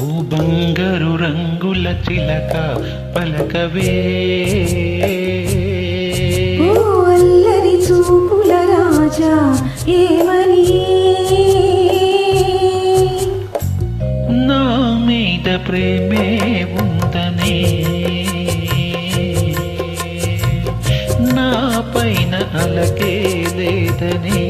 బంగారు రంగుల చిలక పలకవే. ఓ అల్లరి చూపుల రాజా ఏమని? నా మీద ప్రేమే ఉందని. నా పైన అలకే లేదని.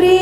మీద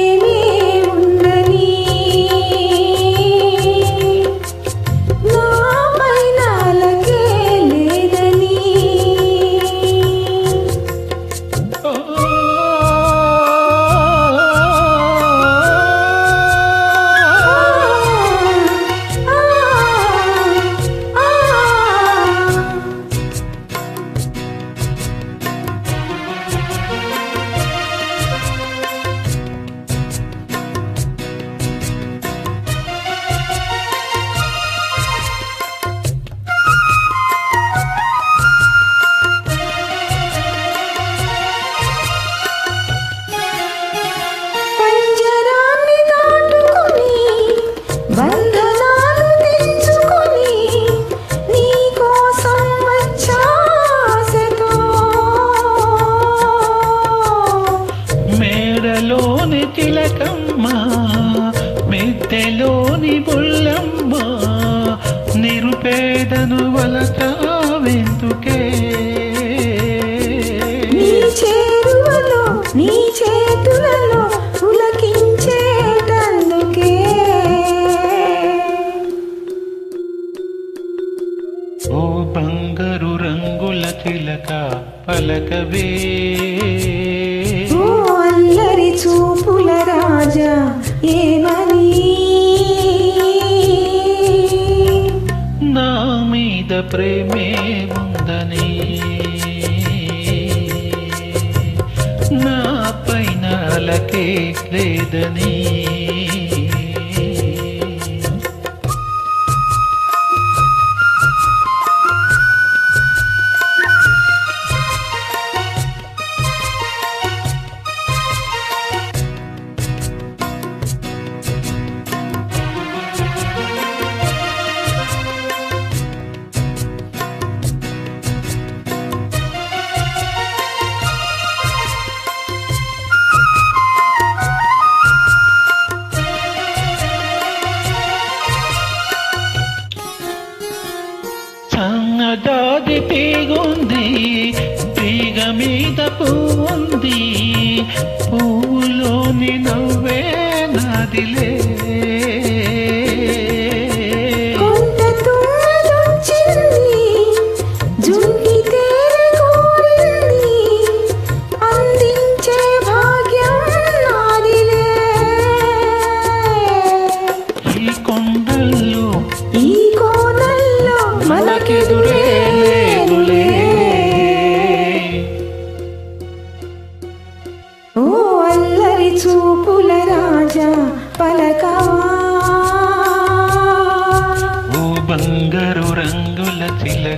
నిరుపేదను వలచావెందుకే నీ చేరువలో నీ చేతులలో పులకించేటందుకే. ఓ బంగారు రంగుల చిలక పలకవే. ఓ అల్లరి చూపుల రాజా ఏమని ప్రేమే ఉందని. నా పైన అలకే లేదని సన్నదాది తీగుంది తీగ మీద పువ్వుంది. పువ్వులోని నవ్వే నాదిలే.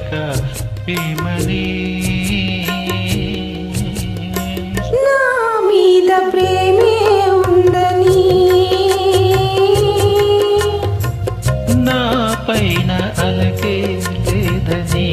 చిలక ఏమని నా మీద ప్రేమే ఉందని నా పైన అలకే లేదని